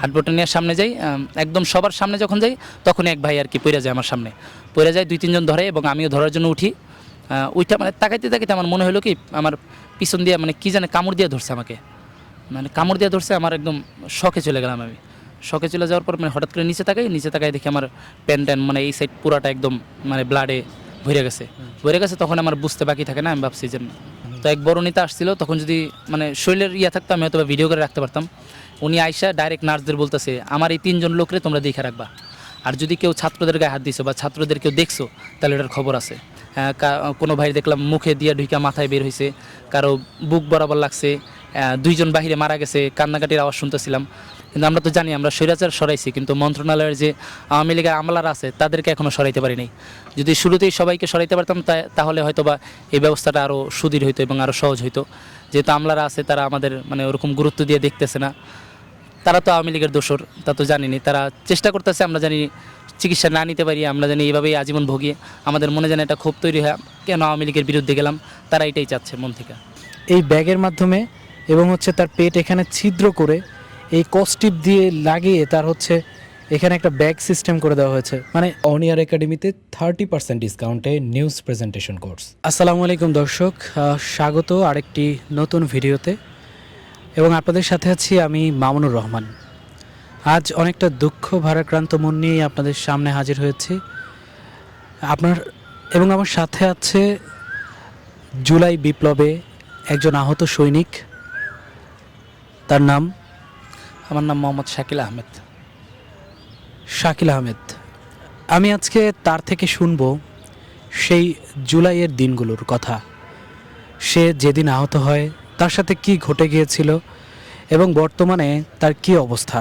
হাটবোটা নিয়ে সামনে যাই একদম সবার সামনে যখন যাই তখন এক ভাই আর কি পড়ে যায় আমার সামনে। পড়ে যায়, দুই, তিনজন ধরে এবং আমিও ধরার জন্য উঠি। ওইটা মানে তাকাইতে তাকাইতে আমার মনে হলো কি, আমার পিছন দিয়ে মানে কি জানে কামড় দিয়ে ধরছে আমাকে। মানে কামড় দিয়ে ধরছে, আমার একদম শখে চলে গেলাম আমি। শখে চলে যাওয়ার পর মানে হঠাৎ করে নিচে তাকাই নিচে তাকাই দেখি আমার প্যান ট্যান মানে এই সাইড পুরাটা একদম মানে ব্লাডে ভরে গেছে। ভরে গেছে তখন আমার বুঝতে বাকি থাকে না, আমি ভাবছি যে, তো এক বড় নেতা আসছিল, তখন যদি মানে শরীরের ইয়া থাকতো, আমি হয়তো ভিডিও করে রাখতে পারতাম। উনি আইসা ডাইরেক্ট নার্সদের বলতেছে, আমার এই তিনজন লোকরে তোমরা দেখে রাখবা। আর যদি কেউ ছাত্রদের গায়ে হাত দিছো বা ছাত্রদের কেউ দেখছ, তাহলে এটার খবর আছে। কোনো ভাই দেখলাম মুখে দিয়ে ঢুকা মাথায় বের হয়েছে কারও বুক বরাবর লাগছে দুইজন বাহিরে মারা গেছে, কান্নাকাটির আওয়াজ শুনতেছিলাম। কিন্তু আমরা তো জানি, আমরা স্বৈরাচার সরাইছি, কিন্তু মন্ত্রণালয়ের যে আওয়ামী লীগের আমলারা আছে, তাদেরকে এখনও সরাইতে পারিনি যদি শুরুতেই সবাইকে সরাইতে পারতাম তাহলে হয়তো বা এই ব্যবস্থাটা আরও সুদৃঢ় হইতো এবং আরও সহজ হইতো। যেহেতু আমলারা আছে, তারা আমাদের মানে ওরকম গুরুত্ব দিয়ে দেখতেছে না। তারা তো আওয়ামী লীগের দোষর তা তো জানিনি। তারা চেষ্টা করতেছে আমরা জানি চিকিৎসা না নিতে পারি আমরা জানি এইভাবেই আজীবন ভোগিয়ে আমাদের মনে জানি একটা ক্ষোভ তৈরি হয় কেন আওয়ামী লীগের বিরুদ্ধে গেলাম? তারা এটাই চাচ্ছে মন থেকে। এই ব্যাগের মাধ্যমে এবং হচ্ছে তার পেট এখানে ছিদ্র করে এই কস্টিপ দিয়ে লাগিয়ে তার হচ্ছে এখানে একটা ব্যাগ সিস্টেম করে দেওয়া হয়েছে। মানে অনিয়ার একাডেমিতে থার্টি পার্সেন্ট ডিসকাউন্টে নিউজ প্রেজেন্টেশন কোর্স আসসালামু আলাইকুম দর্শক আহ, স্বাগত আরেকটি নতুন ভিডিওতে এবং আপনাদের সাথে আছি আমি মামুনুর রহমান। আজ অনেকটা দুঃখ, ভারাক্রান্ত মন নিয়েই আপনাদের সামনে হাজির হয়েছি। আপনার এবং আমার সাথে আছে জুলাই বিপ্লবে একজন আহত সৈনিক। তার নাম, আমার নাম মোহাম্মদ শাকিল আহমেদ। শাকিল আহমেদ, আমি আজকে তার থেকে শুনব সেই জুলাইয়ের দিনগুলোর কথা। সে যেদিন আহত হয় তার সাথে কি ঘটে গিয়েছিল এবং বর্তমানে তার কি অবস্থা?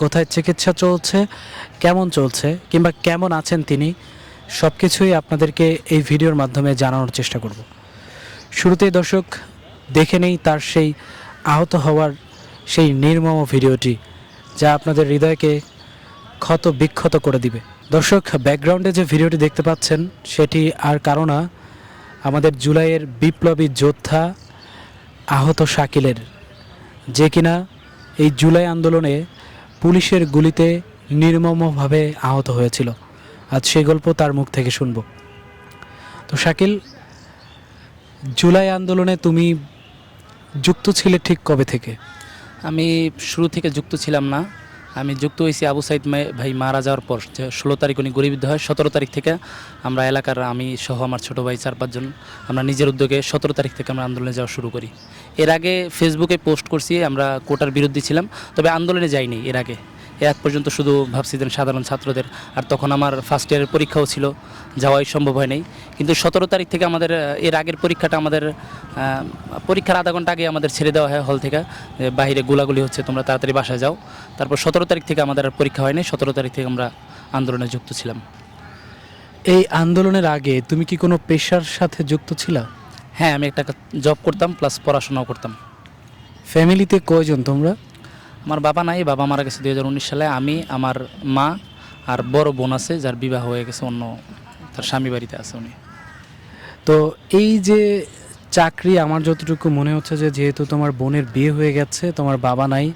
কোথায় চিকিৎসা চলছে? কেমন চলছে? কিংবা কেমন আছেন তিনি? সব কিছুই আপনাদেরকে এই ভিডিওর মাধ্যমে জানানোর চেষ্টা করব। শুরুতেই দর্শক, দেখে নেই তার সেই আহত হওয়ার সেই নির্মম ভিডিওটি যা আপনাদের হৃদয়কে ক্ষত বিক্ষত করে দিবে। দর্শক ব্যাকগ্রাউন্ডে যে ভিডিওটি দেখতে পাচ্ছেন, সেটি আর কারও না। আমাদের জুলাইয়ের বিপ্লবী যোদ্ধা আহত শাকিলের। যে কিনা এই জুলাই আন্দোলনে পুলিশের গুলিতে নির্মমভাবে আহত হয়েছিল। আজ সেই গল্প তার মুখ থেকে শুনব। তো শাকিল, জুলাই আন্দোলনে তুমি যুক্ত ছিলে ঠিক কবে থেকে? আমি শুরু থেকে যুক্ত ছিলাম না। আমি যুক্ত হয়েছি আবু সাইদ ভাই মারা যাওয়ার পর ষোলো তারিখ উনি গরিবিদ্ধ হয়। সতেরো তারিখ থেকে আমরা এলাকার আমি সহ আমার ছোটো ভাই চার পাঁচজন আমরা নিজের উদ্যোগে সতেরো তারিখ থেকে আমরা আন্দোলনে যাওয়া শুরু করি। এর আগে ফেসবুকে পোস্ট করছি, আমরা কোটার বিরুদ্ধে ছিলাম, তবে আন্দোলনে যাইনি এর আগে। আগ পর্যন্ত শুধু ভাবছিলেন সাধারণ ছাত্রদের আর তখন আমার ফার্স্ট ইয়ারের পরীক্ষাও ছিল যাওয়াই সম্ভব হয় নাই। কিন্তু সতেরো তারিখ থেকে আমাদের এর আগের পরীক্ষাটা আমাদের পরীক্ষার আধা ঘণ্টা আগে আমাদের ছেড়ে দেওয়া হয় হল থেকে যে বাইরে গোলাগুলি হচ্ছে তোমরা তাড়াতাড়ি বাসায় যাও। তারপর সতেরো তারিখ থেকে আমাদের আর পরীক্ষা হয়নি সতেরো তারিখ থেকে আমরা আন্দোলনে যুক্ত ছিলাম। এই আন্দোলনের আগে তুমি কি কোনো পেশার সাথে যুক্ত ছিলা? হ্যাঁ আমি একটা জব করতাম প্লাস পড়াশোনাও করতাম। ফ্যামিলিতে কয়জন তোমরা? আমার বাবা নাই বাবা মারা গেছে দু হাজার উনিশ সালে। আমি আমার মা আর বড় বোন আছে যার বিবাহ হয়ে গেছে অন্য তার স্বামী বাড়িতে আছে উনি। তো এই যে চাকরি আমার যতটুকু মনে হচ্ছে যে যেহেতু তোমার বোনের বিয়ে হয়ে গেছে তোমার বাবা নাই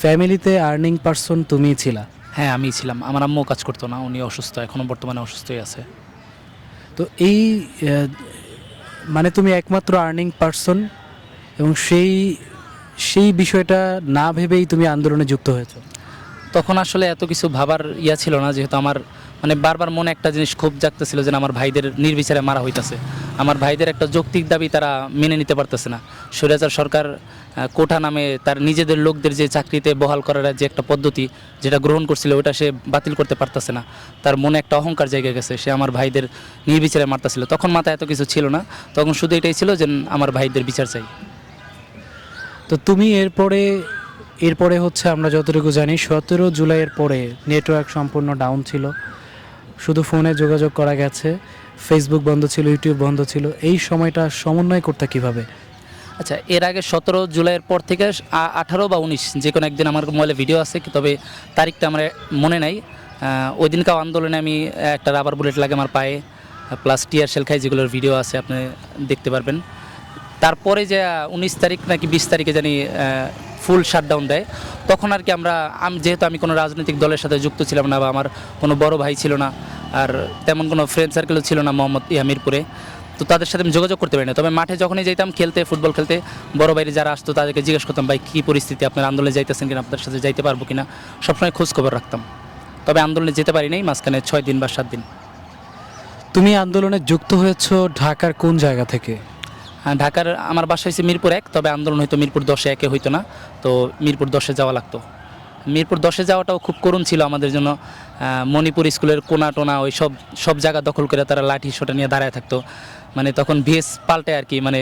ফ্যামিলিতে আর্নিং পারসন তুমিই ছিলা। হ্যাঁ আমি ছিলাম। আমার আম্মু কাজ করতো না উনি অসুস্থ এখনও বর্তমানে অসুস্থই আছে। তো এই মানে তুমি একমাত্র আর্নিং পারসন এবং সেই সেই বিষয়টা না ভেবেই তুমি আন্দোলনে যুক্ত হয়েছো? তখন আসলে এত কিছু ভাবার ইয়া ছিল না, যেহেতু আমার মানে বারবার মনে একটা জিনিস খুব জাগতেছিল যে আমার ভাইদের নির্বিচারে মারা হইতাছে। আমার ভাইদের একটা যৌক্তিক দাবি তারা মেনে নিতে পারতেছে না। স্বৈরাচার সরকার কোঠা নামে তার নিজেদের লোকদের যে চাকরিতে বহাল করার যে একটা পদ্ধতি যেটা গ্রহণ করছিল, ওটা সে বাতিল করতে পারতেছে না। তার মনে একটা অহংকার জায়গা গেছে, সে আমার ভাইদের নির্বিচারে মারতেছিল। তখন মাথায় এত কিছু ছিল না, তখন শুধু এটাই ছিল যে, আমার ভাইদের বিচার চাই। তো তুমি এরপরে এরপরে হচ্ছে আমরা যতটুকু জানি, সতেরো জুলাইয়ের পরে নেটওয়ার্ক সম্পূর্ণ ডাউন ছিল। শুধু ফোনে যোগাযোগ করা গেছে ফেসবুক বন্ধ ছিল ইউটিউব বন্ধ ছিল। এই সময়টা সমন্বয় করতে কীভাবে? আচ্ছা এর আগে সতেরো জুলাইয়ের পর থেকে আঠারো বা উনিশ, যে কোনো একদিন আমার মোবাইলে ভিডিও আছে, তবে তারিখটা আমার মনে নাই। ওই দিনকাও আন্দোলনে আমি একটা রাবার বুলেট লাগে আমার পায়ে প্লাস টিয়ার সেল খাই যেগুলোর ভিডিও আছে, আপনি দেখতে পারবেন। তারপরে যে উনিশ তারিখ নাকি বিশ তারিখে জানি ফুল শাটডাউন দেয়, তখন আর কি আমরা, আমি যেহেতু আমি কোনো রাজনৈতিক দলের সাথে যুক্ত ছিলাম না বা আমার কোনো বড় ভাই ছিল না, আর তেমন কোনো ফ্রেন্ড সার্কেলও ছিল না মোহাম্মদ ইয়ামিরপুরে, তো তাদের সাথে আমি যোগাযোগ করতে পারি না তবে মাঠে যখনই যেতাম খেলতে ফুটবল খেলতে, বড় বাইরে যারা আসতো তাদেরকে জিজ্ঞেস করতাম, ভাই, কী পরিস্থিতি? আপনার আন্দোলনে যাইতেছেন কিনা? আপনার সাথে যাইতে পারব কিনা? সবসময় খোঁজ খবর রাখতাম। তবে আন্দোলনে যেতে পারি নাই, মাঝখানে ছয় দিন বা সাত দিন। তুমি আন্দোলনে যুক্ত হয়েছ ঢাকার কোন জায়গা থেকে? ঢাকার আমার বাসা হয়েছে মিরপুর এক, তবে আন্দোলন হয়তো মিরপুর দশে, একে হইতো না। তো মিরপুর দশে যাওয়া লাগতো। মিরপুর দশে যাওয়াটাও খুব করুণ ছিল আমাদের জন্য। মণিপুর স্কুলের কোনা টোনা, ওই সব সব জায়গা দখল করে তারা লাঠি সোটা নিয়ে দাঁড়ায় থাকতো। মানে তখন ভেস পাল্টে আর কি মানে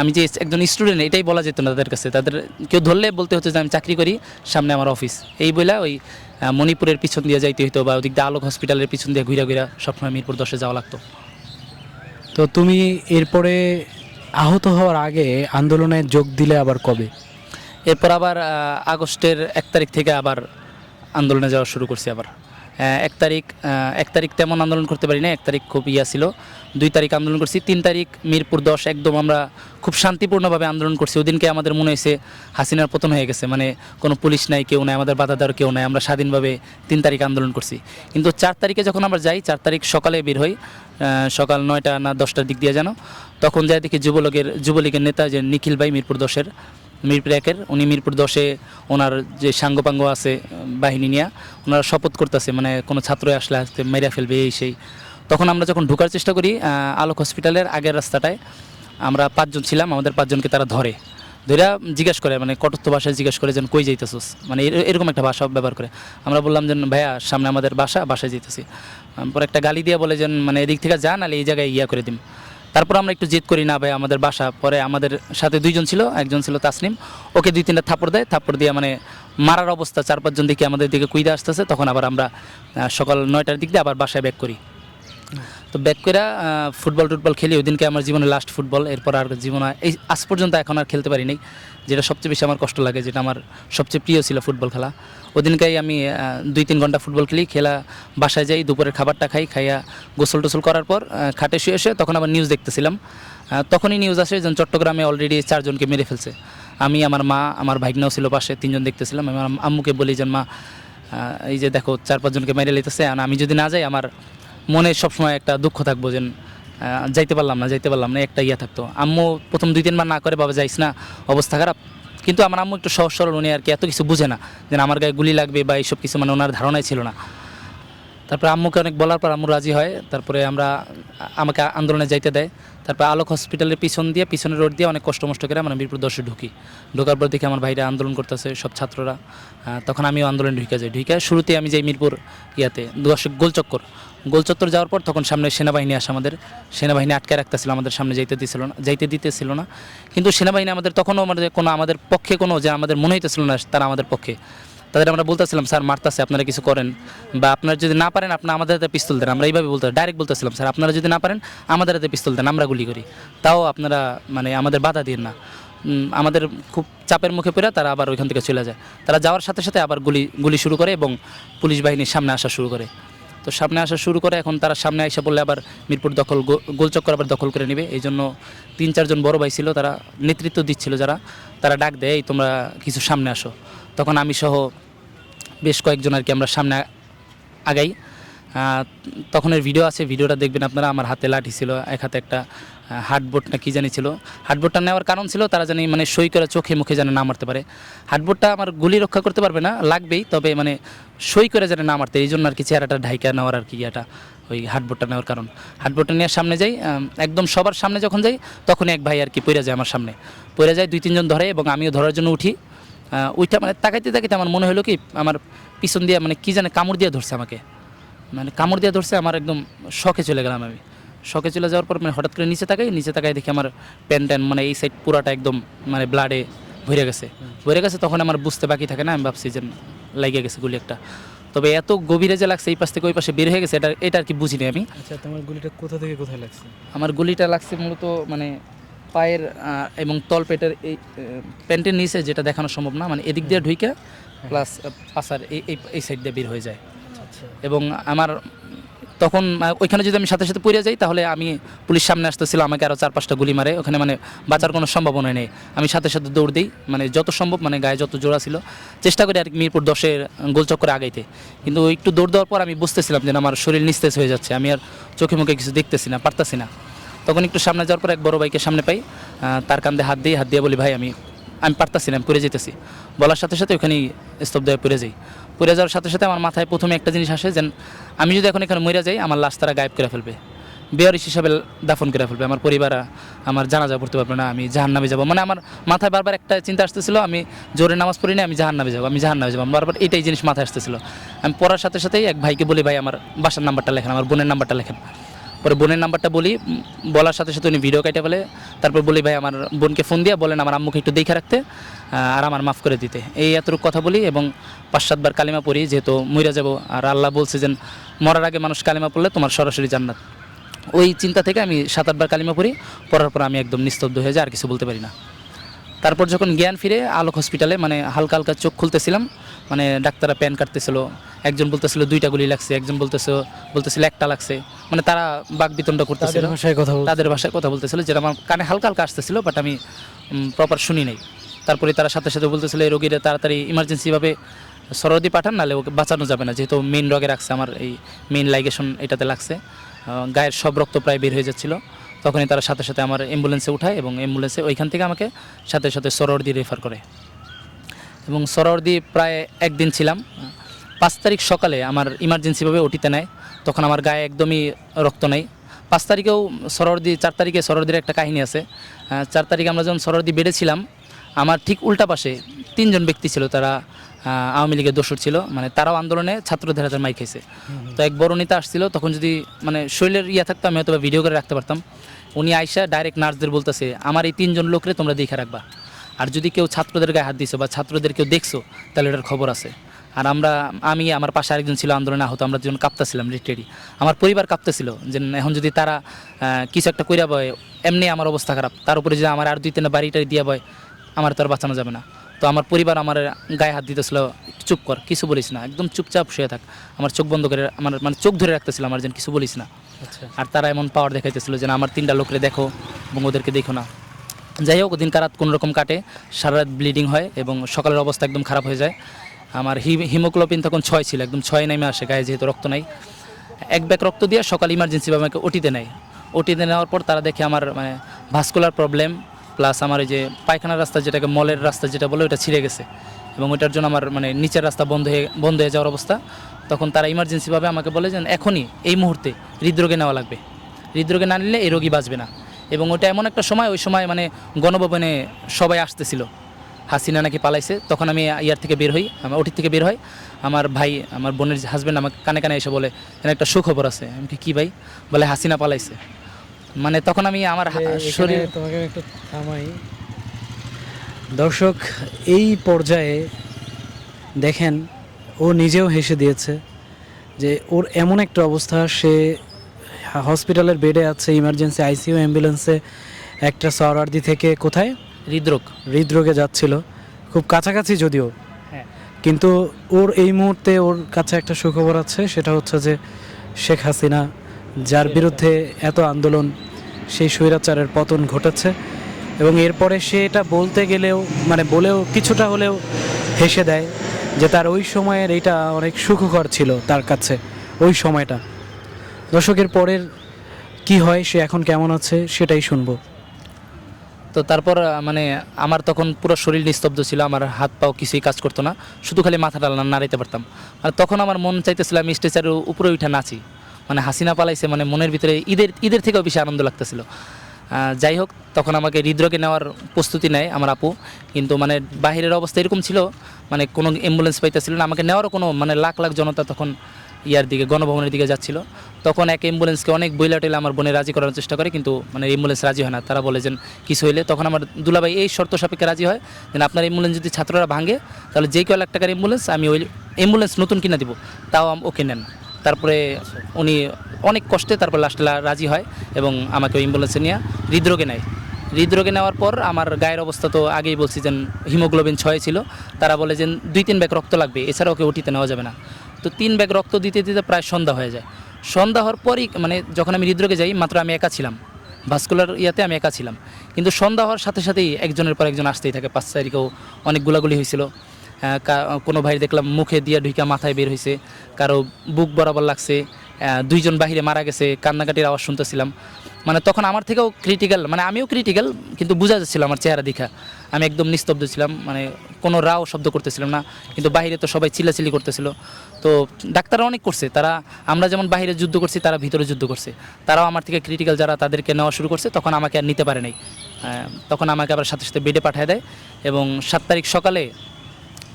আমি যে একজন স্টুডেন্ট এটাই বলা যেত না তাদের কাছে। তাদের, কেউ ধরলে বলতে হতো যে আমি চাকরি করি, সামনে আমার অফিস এই বলে ওই মণিপুরের পিছন দিয়ে যাইতে হতো বা ওদিক দিয়ে আলোক হসপিটালের পিছন দিয়ে ঘুরা ঘুরা সবসময় মিরপুর দশে যাওয়া লাগতো। তো তুমি এরপরে আহত হওয়ার আগে আন্দোলনে যোগ দিলে আবার কবে? এরপর আবার আগস্টের এক তারিখ থেকে আবার আন্দোলনে যাওয়া শুরু করছি আবার। এক তারিখ এক তারিখ তেমন আন্দোলন করতে পারি না, এক তারিখ খুব ইয়া ছিল। দুই তারিখ আন্দোলন করছি, তিন তারিখ মিরপুর দশ একদম আমরা খুব শান্তিপূর্ণভাবে আন্দোলন করছি। ওদিনকে আমাদের মনে হয়েছে হাসিনার পতন হয়ে গেছে মানে কোনো পুলিশ নাই, কেউ নাই, আমাদের বাধা দেওয়ার কেউ নাই, আমরা স্বাধীনভাবে তিন তারিখ আন্দোলন করছি। কিন্তু চার তারিখে যখন আমরা যাই, চার তারিখ সকালে বের হই সকাল নয়টা না দশটার দিক দিয়ে জানো তখন যাই দেখি যুবলীগের যুবলীগের নেতা যে নিখিল ভাই মিরপুর দশের মিরপুর একের উনি মিরপুর দশে ওনার যে সাঙ্গপাঙ্গ আছে বাহিনী নিয়ে ওনারা শপথ করতেছে মানে কোনো ছাত্র আসলে আসতে মেরে ফেলবে এই সেই। তখন আমরা যখন ঢুকার চেষ্টা করি আলোক হসপিটালের আগের রাস্তাটায় আমরা পাঁচজন ছিলাম আমাদের পাঁচজনকে তারা ধরে। ধরে জিজ্ঞেস করে মানে কটস্থ ভাষায় জিজ্ঞেস করে যেন কই যাইতেছিস? মানে এর- এরকম একটা ভাষা ব্যবহার করে। আমরা বললাম যে ভাইয়া সামনে আমাদের বাসা বাসায় যাইতেছি। আম, পরে একটা গালি দিয়ে বলে যেন মানে এদিক থেকে যান নাহলে এই জায়গায় ইয়া করে দিম। তারপর আমরা একটু জেদ করি, না ভাই, আমাদের বাসা পরে আমাদের সাথে দুইজন ছিল, একজন ছিল তাসনিম। ওকে দুই তিনটা থাপড় দেয় থাপড় দিয়ে মানে মারার অবস্থা চার পাঁচজন দিকে আমাদের দিকে কুইদে আসতেছে। তখন আবার আমরা সকাল নয়টার দিক দিয়ে আবার বাসায় ব্যাক করি। তো ব্যাক করে ফুটবল টুটবল খেলি। ওই দিনকে আমার জীবনে লাস্ট ফুটবল। এরপর আর জীবনে এই আজ পর্যন্ত এখন আর খেলতে পারি নাই। যেটা সবচেয়ে বেশি আমার কষ্ট লাগে, যেটা আমার সবচেয়ে প্রিয় ছিল ফুটবল খেলা। ওদিনকেই আমি দুই তিন ঘণ্টা ফুটবল খেলি, খেলা বাসায় যাই, দুপুরের খাবারটা খাই, খাইয়া গোসল টোসল করার পর খাটে শুয়ে এসে তখন আবার নিউজ দেখতেছিলাম। তখনই নিউজ আসে যে চট্টগ্রামে অলরেডি চারজনকে মেরে ফেলছে। আমি, আমার মা, আমার ভাগ্নাও ছিল পাশে, তিনজন দেখতেছিলাম। আমি আমার আম্মুকে বলি যে মা এই যে দেখো চার পাঁচজনকে মেরে লিতেছে, আর আমি যদি না যাই, আমার মনে সবসময় একটা দুঃখ থাকব যে যাইতে পারলাম না, যাইতে পারলাম না, একটা ইয়া থাকতো। আম্মু প্রথম দুই তিনবার না করে, বাবা, যাইস না, অবস্থা খারাপ। কিন্তু আমার আম্মু একটু সহজ সরল, উনি আর কি এত কিছু বুঝে না যে আমার গায়ে গুলি লাগবে বা এইসব কিছু মানে ওনার ধারণাই ছিল না। তারপরে আম্মুকে অনেক বলার পর আম্মু রাজি হয়। তারপরে আমরা আমাকে আন্দোলনে যাইতে দেয়। তারপরে আলোক হসপিটালের পিছন দিয়ে, পিছনের রোড দিয়ে অনেক কষ্ট মষ্ট করে আমরা মিরপুর দশে ঢুকি। ঢোকার পর দেখে আমার ভাইরা আন্দোলন করতেছে, সব ছাত্ররা। তখন আমিও আন্দোলনে ঢুকে যাই। ঢুকে শুরুতে আমি যাই মিরপুর ইয়াতে দশে গোলচক্কর। গোলচত্বর যাওয়ার পর তখন সামনে সেনাবাহিনী আসে আমাদের। সেনাবাহিনী আটকে রাখতেছিল, আমাদের সামনে যাইতে দিছিল না, যাইতে দিতেছিল না। কিন্তু সেনাবাহিনী আমাদের তখনও আমাদের কোনো আমাদের পক্ষে কোনো যে আমাদের মনে হইতেছিল না তারা আমাদের পক্ষে। তাদের আমরা বলতেছিলাম, স্যার, মারতাছে, আপনারা কিছু করেন। বা, আপনারা যদি না পারেন আপনার আমাদের হাতে পিস্তল দেন। আমরা এইভাবে বলতে, ডাইরেক্ট বলতেছিলাম, স্যার, আপনারা যদি না পারেন, আমাদের হাতে পিস্তল দেন, আমরা গুলি করি। তাও আপনারা মানে আমাদের বাধা দিন না। আমাদের খুব চাপের মুখে পড়ে তারা আবার ওইখান থেকে চলে যায়। তারা যাওয়ার সাথে সাথে আবার গুলি গুলি শুরু করে এবং পুলিশ বাহিনীর সামনে আসা শুরু করে। তো সামনে আসা শুরু করে, এখন তারা সামনে এসে বললে আবার মিরপুর দখল গোলচক্কর আবার দখল করে নেবে। এই জন্য তিন, চারজন বড় ভাই ছিল, তারা নেতৃত্ব দিচ্ছিল যারা। তারা ডাক দেয় তোমরা কিছু সামনে আসো। তখন আমি সহ বেশ কয়েকজন আর কি আমরা সামনে আগাই। তখনের ভিডিও আছে ভিডিওটা দেখবেন আপনারা, আমার হাতে লাঠি ছিল, এক হাতে একটা হার্ডবোর্ড না কি জানি ছিল। হার্ডবোর্ডটা নেওয়ার কারণ ছিল, তারা জানি মানে সই করে চোখে মুখে যেন না মারতে পারে। হার্ডবোর্ডটা আমার গুলি রক্ষা করতে পারবে না, লাগবেই, তবে মানে সই করে যেন না মারতে, এই জন্য আর কি চেহারাটা ঢাইকা নেওয়ার আর কি ইয়েটা, ওই হার্ডবোর্ডটা নেওয়ার কারণ। হার্ডবোর্ডটা নেওয়ার সামনে যাই একদম সবার সামনে যখন যাই, তখনই এক ভাই আর কি পড়ে যায় আমার সামনে। পড়ে যায়, দুই তিনজন ধরে এবং আমিও ধরার জন্য উঠি। ওইটা মানে তাকাইতে তাকাইতে আমার মনে হলো কি, আমার পিছন দিয়ে মানে কী জানে কামড় দিয়ে ধরছে আমাকে। মানে কামড় দিয়ে ধরছে আমার একদম শখে চলে গেলাম আমি। শখে চলে যাওয়ার পর মানে হঠাৎ করে নিচে তাকাই নিচে তাকাই দেখি আমার প্যান ট্যান মানে এই সাইড পুরাটা একদম মানে ব্লাডে ভরে গেছে। ভরে গেছে তখন আমার বুঝতে বাকি থাকে না আমি ভাবছি যে লাগিয়ে গেছে গুলি একটা। তবে এত গভীরে যে লাগছে এই পাশ থেকে ওই পাশে বের হয়ে গেছে এটা এটা আর কি বুঝিনি আমি। আচ্ছা তোমার গুলিটা কোথা থেকে কোথায় লাগছে? আমার গুলিটা লাগছে মূলত মানে পায়ের এবং তলপেটের এই আহ, প্যান্টের নিচে যেটা দেখানো সম্ভব না মানে এদিক দিয়ে ঢুইকা প্লাস পাশার এই এই- এই সাইড দিয়ে বের হয়ে যায়। এবং আমার তখন ওইখানে যদি আমি সাথে সাথে পড়ে যাই, তাহলে আমি পুলিশ সামনে আসতেছিল, আমাকে আরও চার পাঁচটা গুলি মারে। ওখানে মানে বাঁচার কোনো সম্ভাবনা নেই। আমি সাথে সাথে দৌড় দিই। মানে যত সম্ভব মানে গায়ে যত জোড়া ছিল, চেষ্টা করি আর কি মিরপুর দশের গোলচক্করে আগাইতে। কিন্তু একটু দৌড় দেওয়ার পর আমি বুঝতেছিলাম যে আমার শরীর নিস্তেজ হয়ে যাচ্ছে। আমি আর চোখে মুখে কিছু দেখতেছি না, পারতাছি না। তখন একটু সামনে যাওয়ার পর এক বড় ভাইকে সামনে পাই। তার কান্দে হাত দিয়ে হাত দিয়ে বলি, ভাই, আমি আমি পারতাছি না, আমি পড়ে যেতেছি। বলার সাথে সাথে ওখানেই স্তব্ধ হয়ে পড়ে যাই। পড়ে যাওয়ার সাথে সাথে আমার মাথায় প্রথমে একটা জিনিস আসে যে আমি যদি এখন এখানে মরে যাই, আমার লাশ তারা গায়েব করে ফেলবে। বেয়ারিশ হিসাবে দাফন করে ফেলবে। আমার পরিবার, আমার জানাজা পড়তে পারবে না, আমি জাহান নামে যাব। মানে আমার মাথায় বারবার একটা চিন্তা আসতেছিল, আমি জোরে নামাজ পড়ি না আমি জাহান নামে যাব, আমি জাহান নামে যাব বারবার এটাই জিনিস মাথায় আসতেছিল। আমি পড়ার সাথে সাথেই এক ভাইকে বলি, ভাই, আমার বাসার নাম্বারটা লেখেন, আমার বোনের নাম্বারটা লেখেন। পরে বোনের নাম্বারটা বলি বলার সাথে সাথে উনি ভিডিও কেটে বলে তারপর বলি, ভাই, আমার বোনকে ফোন দিয়ে বলেন, আমার আম্মুকে একটু দেখে রাখতে। আর আমার মাফ করে দিতে। এই এতটুকু কথা বলি এবং পাঁচ সাতবার কালিমা পড়ি যেহেতু মইরা যাব। আর আল্লাহ বলছে যে মরার আগে মানুষ কালিমা পড়লে তোমার সরাসরি জান্নাত। ওই চিন্তা থেকে আমি সাত আটবার কালিমা পড়ি পড়ার পর আমি একদম নিস্তব্ধ হয়ে যাই আর কিছু বলতে পারি না। তারপর যখন জ্ঞান ফিরে আলোক হসপিটালে মানে হালকা হালকা চোখ খুলতেছিলাম মানে ডাক্তাররা প্যান কাটতেছিল একজন বলতেছিল দুইটা গুলি লাগছে। একজন বলতেছিল বলতেছিল একটা লাগছে। মানে তারা বাক বিতণ্ড করতেছিল। ভাষায় কথা তাদের ভাষায় কথা বলতেছিল যেটা আমার কানে হালকা হালকা আসতেছিল বাট আমি প্রপার শুনি নাই। তারপরে তারা সাথে সাথে বলতেছিল রোগীরা তাড়াতাড়ি ইমার্জেন্সিভাবে সরদি পাঠান, নাহলে ওকে বাঁচানো যাবে না। যেহেতু মেন রগে রাখছে আমার এই মেইন লাইগেশন এটাতে লাগছে। গায়ের সব রক্ত প্রায় বের হয়ে যাচ্ছিল। তখনই তারা সাথে সাথে আমার অ্যাম্বুলেন্সে উঠায় এবং অ্যাম্বুলেন্সে ওইখান থেকে আমাকে সাথে সাথে সরোয়ার্দি রেফার করে। এবং সরোয়ার্দি প্রায় একদিন ছিলাম। পাঁচ তারিখ সকালে আমার ইমার্জেন্সিভাবে ওটিতে নেয়। তখন আমার গায়ে একদমই রক্ত নেই। পাঁচ তারিখেও সরোয়ার্দি, চার তারিখে সরোয়ার্দির একটা কাহিনী আছে। চার তারিখে আমরা যখন সরোয়ার্দি বেড়েছিলাম আমার ঠিক উল্টা পাশে তিনজন ব্যক্তি ছিল, তারা আওয়ামী লীগের দোষর ছিল মানে তারাও আন্দোলনে ছাত্রদের হাতে মাই খেয়েছে তো এক বড় নেতা আসছিল, তখন যদি মানে শরীরের ইয়া থাকতো, আমি হয়তো ভিডিও করে রাখতে পারতাম। উনি আইসা ডাইরেক্ট নার্সদের বলতেছে, আমার এই তিনজন লোকরে তোমরা দেখে রাখবা। আর যদি কেউ ছাত্রদের গায়ে হাত দিছো বা ছাত্রদের কেউ দেখছ, তাহলে এটার খবর আছে। আর আমরা, আমি, আমার পাশে আরেকজন ছিল আন্দোলনে আহত, আমরা দুজন কাঁপতেছিলাম রিটেডি আমার পরিবার কাঁপতেছিল, যে এখন যদি তারা কিছু একটা কইরা বয়, এমনি আমার অবস্থা খারাপ। তার উপরে যদি আমার আর দুই তিনটা বাড়িটারি দিয়া বয় আমার তো আর বাঁচানো যাবে না। তো আমার পরিবার আমার গায়ে হাত দিতেছিল চুপ কর কিছু বলিস না একদম চুপচাপ শুয়ে থাক। আমার চোখ বন্ধ করে আমার মানে চোখ ধরে রাখতেছিল আমার যেন কিছু বলিস না। আচ্ছা। আর তারা এমন পাওয়ার দেখাইতেছিল যে আমার তিনটা লোকরে দেখো এবং ওদেরকে দেখো না। যাই হোক দিন কারাত কোনো রকম কাটে সারা রাত ব্লিডিং হয় এবং সকালের অবস্থা একদম খারাপ হয়ে যায়। আমার হিমোগ্লোবিন তখন ছয় ছিল একদম ছয় নেমে আসে গায়ে যেহেতু রক্ত নাই। এক ব্যাগ রক্ত দিয়ে সকাল ইমার্জেন্সিভাবে আমাকে ওটিতে নেয়। ওটিতে নেওয়ার পর তারা দেখে আমার মানে ভাস্কুলার প্রবলেম প্লাস আমার এই যে পায়খানার রাস্তা যেটাকে মলের রাস্তা যেটা বলে ওটা ছিঁড়ে গেছে। এবং ওইটার জন্য আমার মানে নিচের রাস্তা বন্ধ হয়ে বন্ধ হয়ে যাওয়ার অবস্থা। তখন তারা ইমার্জেন্সিভাবে আমাকে বলে যে, এখনই এই মুহূর্তে হৃদরোগে নেওয়া লাগবে। হৃদরোগে না নিলে এই রোগী বাঁচবে না। এবং ওটা এমন একটা সময়, ওই সময় মানে গণভবনে সবাই আসতেছিল। হাসিনা নাকি পালাইছে। তখন আমি ইয়ার থেকে বের হই, আমার ওটির থেকে বের হয়। আমার ভাই, আমার বোনের হাজব্যান্ড আমাকে কানে কানে এসে বলে "এখানে একটা সুখবর আছে। আমি কি ভাই? বলে, হাসিনা পালাইছে। মানে তখন আমি আমার শরীর তোমাকে একটু থামাই। দর্শক এই পর্যায়ে দেখেন ও নিজেও হেসে দিয়েছে যে ওর এমন একটা অবস্থা সে হসপিটালের বেডে আছে ইমার্জেন্সি আইসিইউ অ্যাম্বুলেন্সে একটা সরার্দি থেকে কোথায়? হৃদরোগ। হৃদরোগে যাচ্ছিল। খুব কাছাকাছি যদিও। হ্যাঁ। কিন্তু ওর এই মুহূর্তে ওর কাছে একটা সুখবর আছে সেটা হচ্ছে যে শেখ হাসিনা যার বিরুদ্ধে এত আন্দোলন সেই স্বৈরাচারের পতন ঘটেছে এবং এরপরে সে এটা বলতে গেলেও মানে বলেও কিছুটা হলেও হেসে দেয় যে তার ওই সময়ের এইটা অনেক সুখকর ছিল তার কাছে, ওই সময়টা। দর্শকের পরের কি হয়, সে এখন কেমন আছে সেটাই শুনব। তো তারপর মানে আমার তখন পুরো শরীর নিস্তব্ধ ছিল, আমার হাত পাও কিছুই কাজ করতো না, শুধু খালি মাথাটা না- নাড়াইতে পারতাম। আর তখন আমার মন চাইতেছিল আমি স্টেজের উপরে উঠে নাচি। মানে হাসিনা পালাইছে মানে মনের ভিতরে ঈদের ঈদের থেকেও বেশি আনন্দ লাগতেছিল। যাই হোক, তখন আমাকে হৃদরোগে নেওয়ার প্রস্তুতি নেয় আমার আপু। কিন্তু মানে বাহিরের অবস্থা এরকম ছিল মানে কোনো অ্যাম্বুলেন্স পাইতেছিল না। আমাকে নেওয়ারও কোনো মানে লাখ লাখ জনতা তখন ইয়ার দিকে, গণভবনের দিকে যাচ্ছিল। তখন এক অ্যাম্বুলেন্সকে অনেক বইলা টেলে আমার বোনে রাজি করার চেষ্টা করে, কিন্তু মানে অ্যাম্বুলেন্স রাজি হয় না। তারা বলে যে, কিছু হইলে। তখন আমার দুলাভাই এই শর্ত সাপেক্ষে রাজি হয়, যে আপনার অ্যাম্বুলেন্স যদি ছাত্ররা ভাঙে, তাহলে যে কেউ লাখ টাকার অ্যাম্বুলেন্স আমি ওই অ্যাম্বুলেন্স নতুন কিনা দিব, তাও ওকে নেন। তারপরে উনি অনেক কষ্টে তারপর লাস্টে রাজি হয় এবং আমাকে ওই অ্যাম্বুলেন্সে নিয়ে হৃদরোগে নেয়। হৃদরোগে নেওয়ার পর আমার গায়ের অবস্থা তো আগেই বলছি যে হিমোগ্লোবিন ছয় ছিল। তারা বলে যে দুই তিন ব্যাগ রক্ত লাগবে এছাড়া ওকে ওটিতে নেওয়া যাবে না। তো তিন ব্যাগ রক্ত দিতে দিতে প্রায় সন্ধ্যা হয়ে যায়। সন্ধ্যা হওয়ার পরই মানে যখন আমি হৃদরোগে যাই, মাত্র আমি একা ছিলাম। ভাস্কুলার ইয়াতে আমি একা ছিলাম। কিন্তু সন্ধ্যা হওয়ার সাথে সাথেই একজনের পর একজন আসতেই থাকে। পাঁচ তারিখেও অনেক গুলাগুলি হয়েছিল। কোনো ভাই দেখলাম মুখে দিয়া ঢুইকা মাথায় বের হয়েছে কারও বুক বরাবর লাগছে দুইজন বাহিরে মারা গেছে, কান্নাকাটির আওয়াজ শুনতেছিলাম। মানে তখন আমার থেকেও ক্রিটিক্যাল মানে আমিও ক্রিটিক্যাল কিন্তু বোঝা যাচ্ছিল আমার চেহারা দেখা। আমি একদম নিস্তব্ধ ছিলাম মানে কোনো রাও শব্দ করতেছিলাম না, কিন্তু বাইরে তো সবাই চিল্লাচিল্লি করতেছিল। তো ডাক্তাররা অনেক করছে, তারা, আমরা যেমন বাইরে যুদ্ধ করছি, তারা ভিতরে যুদ্ধ করছে। তারাও আমার থেকে ক্রিটিক্যাল যারা, তাদেরকে নেওয়া শুরু করছে, তখন আমাকে আর নিতে পারে নাই। তখন আমাকে আবার সাথে সাথে বেডে পাঠিয়ে দেয় এবং সাত তারিখ সকালে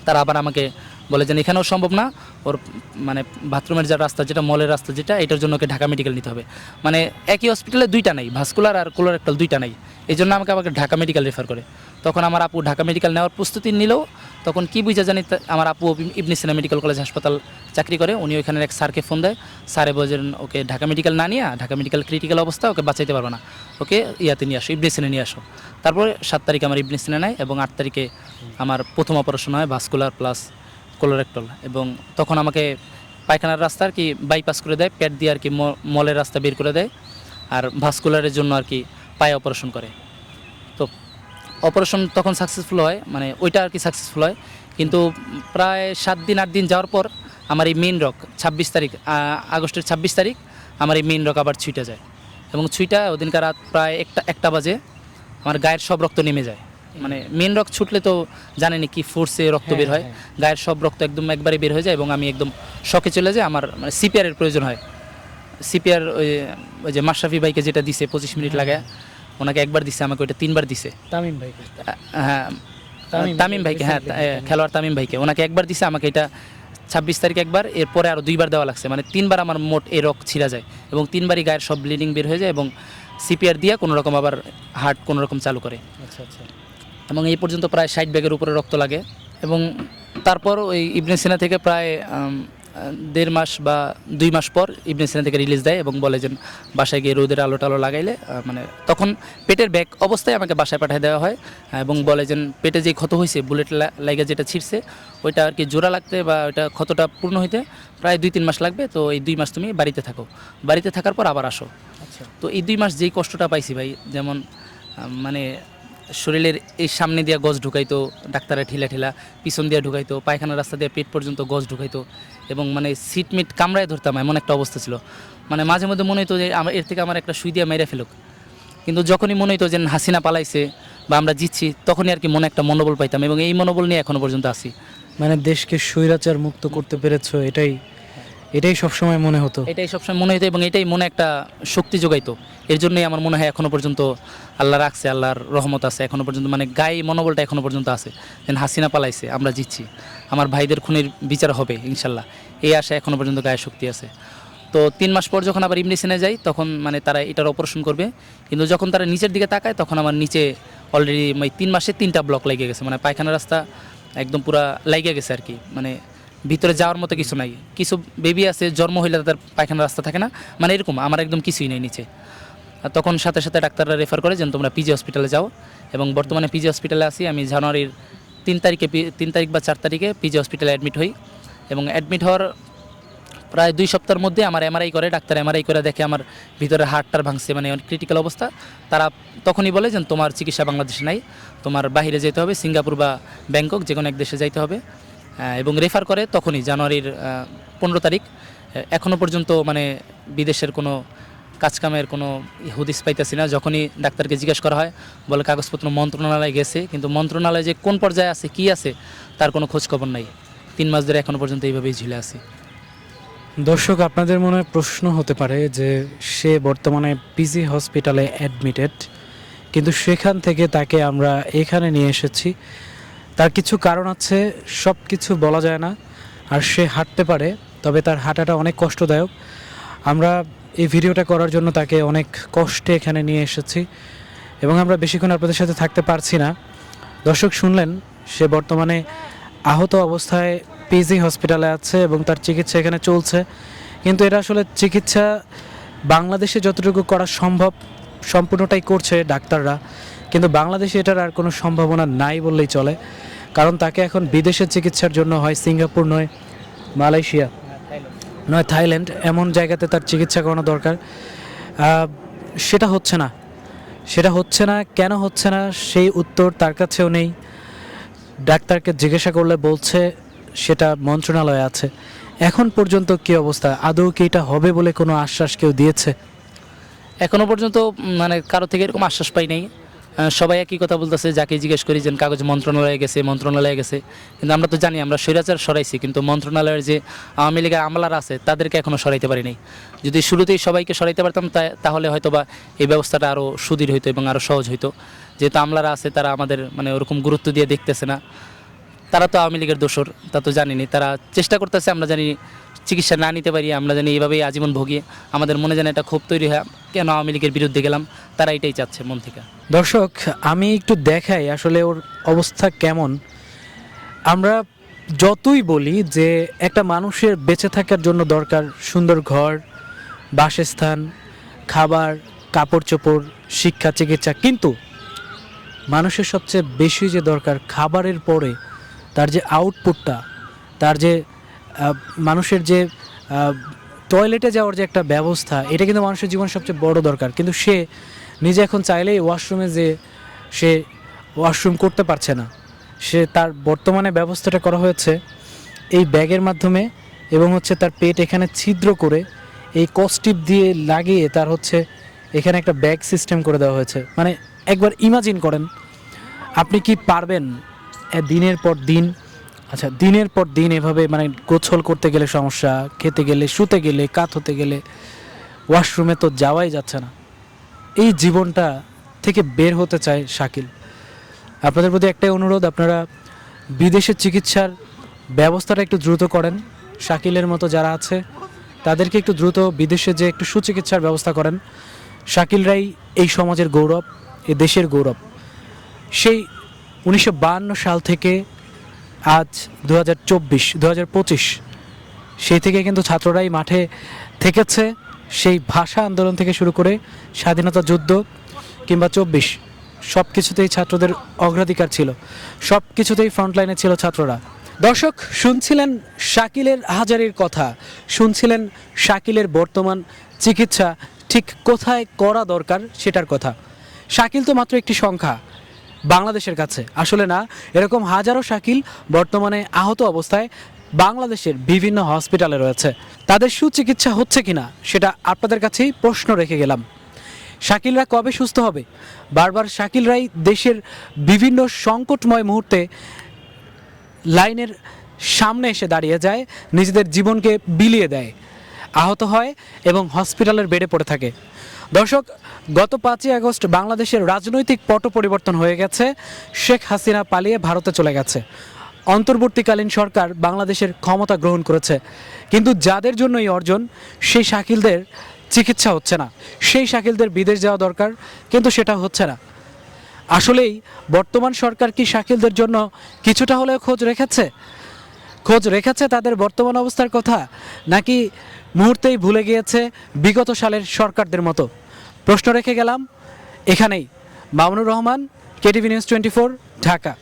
তারা আবার আমাকে বলে যে এখানেও সম্ভব না। ওর মানে বাথরুমের যা রাস্তা, যেটা মলের রাস্তা যেটা, এটার জন্য ওকে ঢাকা মেডিকেল নিতে হবে। মানে একই হসপিটালে দুইটা নেই, ভাস্কুলার আর কোলোরেক্টাল দুইটা নেই। এই জন্য আমাকে আমাকে ঢাকা মেডিকেল রেফার করে। তখন আমার আপু ঢাকা মেডিকেল নেওয়ার প্রস্তুতি নিলেও তখন কি বুঝা জানি আমার আপু ইব- ইবনে সিনা মেডিকেল কলেজ হাসপাতাল চাকরি করে। উনি ওইখানে এক স্যারকে ফোন দেয়। স্যারে বলছেন, ওকে ঢাকা মেডিকেল না নিয়ে, ঢাকা মেডিকেল ক্রিটিক্যাল অবস্থা, ওকে বাঁচাইতে পারবে না। ওকে ইয়াতে নিয়ে আসো, ইবনে সিনে নিয়ে আসো। তারপরে সাত তারিখে আমার ইবনে সিনে নেয় এবং আট তারিখে আমার প্রথম অপারেশন হয়, ভাস্কুলার প্লাস কোলোরেক্টল এবং তখন আমাকে পায়খানার রাস্তা আর কি বাইপাস করে দেয়, পেট দিয়ে আর কি মলের রাস্তা বের করে দেয় আর ভাস্কুলারের জন্য আর কি পায়ে অপারেশন করে। তো অপারেশন তখন সাকসেসফুল হয় মানে ওইটা আর কি সাকসেসফুল হয়। কিন্তু প্রায় সাত দিন, আট দিন যাওয়ার পর আমার এই মেইন রক ছাব্বিশ তারিখ আগস্টের ছাব্বিশ তারিখ আমার এই মেইন রক আবার ছুটে যায়। এবং ছুইটা ওদিনকার রাত প্রায় একটা একটা বাজে, আমার গায়ের সব রক্ত নেমে যায়। মানে মেন রক্ত ছুটলে তো জানেনি কি ফোর্সে রক্ত বের হয়। গায়ের সব রক্ত একদম একবারে বের হয়ে যায় এবং আমি একদম শখে চলে যাই। আমার মানে সিপিআরের প্রয়োজন হয়। সিপিআর ওই ওই যে মাশরাফি ভাইকে যেটা দিছে পঁচিশ মিনিট লাগে ওনাকে একবার দিছে আমাকে ওইটা তিনবার দিছে। তামিম ভাই হ্যাঁ তামিম তামিম ভাইকে হ্যাঁ খেলোয়াড় তামিম ভাইকে। ওনাকে একবার দিছে আমাকে এটা ছাব্বিশ তারিখ একবার এরপরে আরও দুইবার দেওয়া লাগছে। মানে তিনবার আমার মোট এ রক ছিঁড়া যায় এবং তিনবারই গায়ের সব ব্লিডিং বের হয়ে যায় এবং সিপিআর দিয়ে কোনো রকম আবার হার্ট কোনো রকম চালু করে। আচ্ছা আচ্ছা। এবং এই পর্যন্ত প্রায় ষাট ব্যাগের উপরে রক্ত লাগে। এবং তারপর ওই ইবনে সিনা থেকে প্রায় দেড় মাস বা দুই মাস পর ইবনে সিনা থেকে রিলিজ দেয় এবং বলে যে বাসায় গিয়ে রোদের আলো টালো লাগাইলে মানে তখন পেটের ব্যাগ অবস্থায় আমাকে বাসায় পাঠিয়ে দেওয়া হয় এবং বলে যে পেটে যে ক্ষত হয়েছে বুলেট লাগে যেটা ছিঁড়ছে ওইটা আর কি জোড়া লাগতে বা ওইটা ক্ষতটা পূর্ণ হইতে প্রায় দুই তিন মাস লাগবে। তো এই দুই মাস তুমি বাড়িতে থাকো। বাড়িতে থাকার পর আবার আসো। আচ্ছা। তো এই দুই মাস যেই কষ্টটা পাইছি ভাই যেমন মানে শরীরের এই সামনে দিয়ে গজ ঢুকাইতো ডাক্তারে ঠিলা ঠিলা পিছন দিয়ে ঢুকাইতো পায়খানা রাস্তা দিয়ে পেট পর্যন্ত গজ ঢুকাইতো এবং মানে সিট মিট কামড়ায় ধরতাম এমন একটা অবস্থা ছিল। মানে মাঝে মধ্যে মনে হতো যে আমার এর থেকে আমার একটা সুই দিয়ে মেরে ফেলুক। কিন্তু যখনই মনে হতো যে হাসিনা পালাইছে বা আমরা জিতছি তখনই আর কি মনে একটা মনোবল পাইতাম এবং এই মনোবল নিয়ে এখনও পর্যন্ত আসি মানে দেশকে স্বৈরাচার মুক্ত করতে পেরেছ এটাই এটাই সবসময় মনে হতো? এটাই সবসময় মনে হতো এবং এটাই মনে একটা শক্তি যোগাইতো। এর জন্যই আমার মনে হয় এখনও পর্যন্ত আল্লাহ রাখছে, আল্লাহর রহমত আছে। এখনও পর্যন্ত মানে গায়ে মনোবলটা এখনও পর্যন্ত আছে। যেন হাসিনা পালাইছে, আমরা জিতছি। আমার ভাইদের খুনের বিচার হবে, ইনশাল্লাহ। এই আশা এখনও পর্যন্ত গায়ে শক্তি আছে। তো তিন মাস পর যখন আবার ইমনি সিনে যাই তখন মানে তারা এটার অপারেশন করবে। কিন্তু যখন তারা নিচের দিকে তাকায়, তখন আমার নিচে অলরেডি মানে তিন মাসে তিনটা ব্লক লেগে গেছে। মানে পায়খানা রাস্তা একদম পুরা লাইগে গেছে আর কি মানে ভিতরে যাওয়ার মতো কিছু নাই। কিছু বেবি আছে, জন্ম হইলে তাদের পায়খানা রাস্তা থাকে না। মানে এরকম, আমার একদম কিছুই নেই নিচে। তখন সাথে সাথে ডাক্তাররা রেফার করে যেন তোমরা পিজি হসপিটালে যাও। এবং বর্তমানে পিজি হসপিটালে আছি, আমি জানুয়ারির তিন তারিখে তিন তারিখ বা চার তারিখে পিজি হসপিটালে অ্যাডমিট হই। এবং অ্যাডমিট হওয়ার প্রায় দুই সপ্তাহের মধ্যে আমার এমআরআই করে, ডাক্তার এমআরআই করে দেখে আমার ভিতরে হার্টটার ভাঙছে মানে অনেক ক্রিটিক্যাল অবস্থা। তারা তখনই বলে যে তোমার চিকিৎসা বাংলাদেশে নাই, তোমার বাইরে যেতে হবে, সিঙ্গাপুর বা ব্যাংকক যে কোনো এক দেশে যাইতে হবে। এবং রেফার করে তখনই, জানুয়ারির পনেরো তারিখ। এখনও পর্যন্ত মানে বিদেশের কোনো কাজকামের কোনো হুদিস পাইতেছি না। যখনই ডাক্তারকে জিজ্ঞেস করা হয়, বলে কাগজপত্র মন্ত্রণালয়ে গেছে, কিন্তু মন্ত্রণালয়ে যে কোন পর্যায়ে আছে, কি আছে, তার কোনো খোঁজখবর নাই। তিন মাস ধরে এখনও পর্যন্ত এইভাবেই ঝুলে আছি। দর্শক, আপনাদের মনে প্রশ্ন হতে পারে যে, সে বর্তমানে পিজি হসপিটালে অ্যাডমিটেড, কিন্তু সেখান থেকে তাকে আমরা এখানে নিয়ে এসেছি। তার কিছু কারণ আছে সব কিছু বলা যায় না, আর সে হাঁটতে পারে, তবে তার হাঁটাটা অনেক কষ্টদায়ক। আমরা এই ভিডিওটা করার জন্য তাকে অনেক কষ্টে এখানে নিয়ে এসেছি এবং আমরা বেশিক্ষণ আপনাদের সাথে থাকতে পারছি না। দর্শক, শুনলেন, সে বর্তমানে আহত অবস্থায় পিজি হসপিটালে আছে এবং তার চিকিৎসা এখানে চলছে। কিন্তু এটা আসলে চিকিৎসা বাংলাদেশে যতটুকু করা সম্ভব সম্পূর্ণটাই করছে ডাক্তাররা। কিন্তু বাংলাদেশে এটার আর কোনো সম্ভাবনা নাই বললেই চলে। কারণ তাকে এখন বিদেশের চিকিৎসার জন্য হয় সিঙ্গাপুর নয়, মালয়েশিয়া। নয়, থাইল্যান্ড, এমন জায়গাতে তার চিকিৎসা করানো দরকার। সেটা হচ্ছে না। সেটা হচ্ছে না, কেন হচ্ছে না, সেই উত্তর তার কাছেও নেই। ডাক্তারকে জিজ্ঞাসা করলে বলছে, সেটা মন্ত্রণালয়ে আছে। এখন পর্যন্ত কি অবস্থা? আদৌ কি এটা হবে বলে কোনো আশ্বাস কেউ দিয়েছে? এখনও পর্যন্ত মানে কারও থেকে এরকম আশ্বাস পাই নাই। সবাই একই কথা বলতেছে যাকে জিজ্ঞেস করি যে কাগজ মন্ত্রণালয়ে গেছে মন্ত্রণালয়ে গেছে। কিন্তু আমরা তো জানি, আমরা স্বৈরাচার সরাইছি, কিন্তু মন্ত্রণালয়ের যে আওয়ামী লীগের আমলারা আছে, তাদেরকে এখনও সরাইতে পারি নাই যদি শুরুতেই সবাইকে সরাইতে পারতাম তাহলে হয়তো বা এই ব্যবস্থাটা আরও সুদৃঢ় হইতো এবং আরও সহজ হইতো। যেহেতু আমলারা আছে, তারা আমাদের মানে ওরকম গুরুত্ব দিয়ে দেখতেছে না। তারা তো আওয়ামী লীগের দোষর, তা তো জানিনি। তারা চেষ্টা করতেছে, আমরা জানি চিকিৎসা না নিতে পারি, আমরা জানি এইভাবেই আজীবন ভোগিয়ে আমাদের মনে জানি একটা ক্ষোভ তৈরি হয়, কেন আওয়ামী লীগের বিরুদ্ধে গেলাম? তারা এটাই চাচ্ছে মন থেকে। দর্শক, আমি একটু দেখাই আসলে ওর অবস্থা কেমন। আমরা যতই বলি যে একটা মানুষের বেঁচে থাকার জন্য দরকার সুন্দর ঘর, বাসস্থান, খাবার কাপড় চোপড় শিক্ষা, চিকিৎসা। কিন্তু মানুষের সবচেয়ে বেশি যে দরকার খাবারের পরে তার যে আউটপুটটা তার যে মানুষের যে টয়লেটে যাওয়ার যে একটা ব্যবস্থা, এটা কিন্তু মানুষের জীবনে সবচেয়ে বড় দরকার। কিন্তু সে নিজে এখন চাইলেই ওয়াশরুমে যে সে ওয়াশরুম করতে পারছে না, সে তার বর্তমানে ব্যবস্থাটা করা হয়েছে এই ব্যাগের মাধ্যমে এবং হচ্ছে তার পেট এখানে ছিদ্র করে এই কস্টিপ দিয়ে লাগিয়ে তার হচ্ছে এখানে একটা ব্যাগ সিস্টেম করে দেওয়া হয়েছে। মানে একবার ইমাজিন করেন, আপনি কি পারবেন দিনের পর দিন আচ্ছা দিনের পর দিন এভাবে মানে গোছল করতে গেলে সমস্যা, খেতে গেলে, শুতে গেলে, কাত হতে গেলে ওয়াশরুমে তো যাওয়াই যাচ্ছে না। এই জীবনটা থেকে বের হতে চায় শাকিল। আপনাদের প্রতি একটাই অনুরোধ, আপনারা বিদেশের চিকিৎসার ব্যবস্থাটা একটু দ্রুত করেন। শাকিলের মতো যারা আছে, তাদেরকে একটু দ্রুত বিদেশে যে একটু সুচিকিৎসার ব্যবস্থা করেন। শাকিলরাই এই সমাজের গৌরব এই দেশের গৌরব। সেই উনিশশো সাল থেকে আজ দু হাজার চব্বিশ সেই থেকে কিন্তু ছাত্ররাই মাঠে থেকেছে। সেই ভাষা আন্দোলন থেকে শুরু করে স্বাধীনতা যুদ্ধ কিংবা চব্বিশ সব কিছুতেই ছাত্রদের অগ্রাধিকার ছিল। সব কিছুতেই ফ্রন্টলাইনে ছিল ছাত্ররা। দর্শক, শুনছিলেন শাকিলের হাজারির কথা, শুনছিলেন শাকিলের বর্তমান চিকিৎসা, ঠিক কোথায় করা দরকার সেটার কথা। শাকিল তো মাত্র একটি সংখ্যা বাংলাদেশের কাছে। আসলে না, এরকম হাজারো শাকিল বর্তমানে আহত অবস্থায় বাংলাদেশের বিভিন্ন হসপিটালে রয়েছে। তাদের সুচিকিৎসা হচ্ছে কিনা, সেটা আপনাদের কাছেই প্রশ্ন রেখে গেলাম। শাকিলরা কবে সুস্থ হবে? বারবার শাকিলরাই দেশের বিভিন্ন সংকটময় মুহূর্তে লাইনের সামনে এসে দাঁড়িয়ে যায়, নিজেদের জীবনকে বিলিয়ে দেয়, আহত হয় এবং হসপিটালের বেডে পড়ে থাকে। দর্শক, গত পাঁচই আগস্ট বাংলাদেশের রাজনৈতিক পট পরিবর্তন হয়ে গেছে। শেখ হাসিনা পালিয়ে ভারতে চলে গেছে। অন্তর্বর্তীকালীন সরকার বাংলাদেশের ক্ষমতা গ্রহণ করেছে। কিন্তু যাদের জন্য এই অর্জন, সেই শাকিলদের চিকিৎসা হচ্ছে না। সেই শাকিলদের বিদেশ যাওয়া দরকার, কিন্তু সেটা হচ্ছে না। আসলেই বর্তমান সরকার কি শাকিলদের জন্য কিছুটা হলেও খোঁজ রেখেছে? খোঁজ রেখেছে তাদের বর্তমান অবস্থার কথা, নাকি মুহূর্তেই ভুলে গিয়েছে বিগত সালের সরকারদের মতো? প্রশ্ন রেখে গেলাম এখানেই। Mamunur Rahman, KTV news twenty Dhaka.